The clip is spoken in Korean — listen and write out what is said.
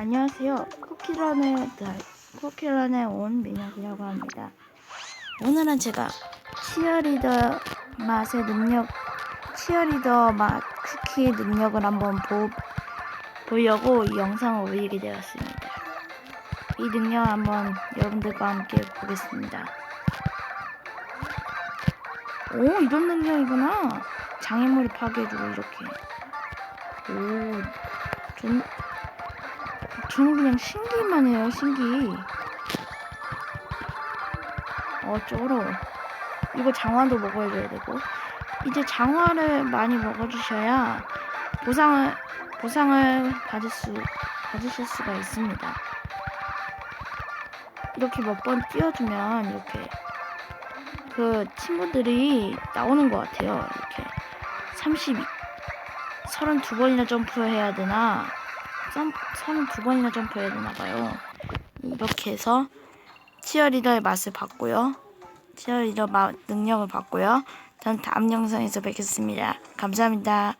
안녕하세요. 쿠키런에 쿠키런에 온 민혁이라고 합니다. 오늘은 제가 치어리더 맛의 능력, 치어리더 맛 쿠키의 능력을 한번 보, 보려고 이 영상을 올리게 되었습니다. 이 능력 한번 여러분들과 함께 보겠습니다. 오, 이런 능력이구나. 장애물을 파괴해주고 이렇게. 오, 전, 저는 그냥 신기만 해요, 신기. 어, 쩔어. 이거 장화도 먹어줘야 되고. 이제 장화를 많이 먹어주셔야 보상을, 보상을 받을 수, 받으실 수가 있습니다. 이렇게 몇 번 띄워주면 이렇게 그 친구들이 나오는 것 같아요. 이렇게 32, 32번이나 점프해야 되나? 점, 32번이나 점프해야 되나 봐요. 이렇게 해서 치어리더의 맛을 봤고요. 치어리더 맛 능력을 봤고요. 전 다음 영상에서 뵙겠습니다. 감사합니다.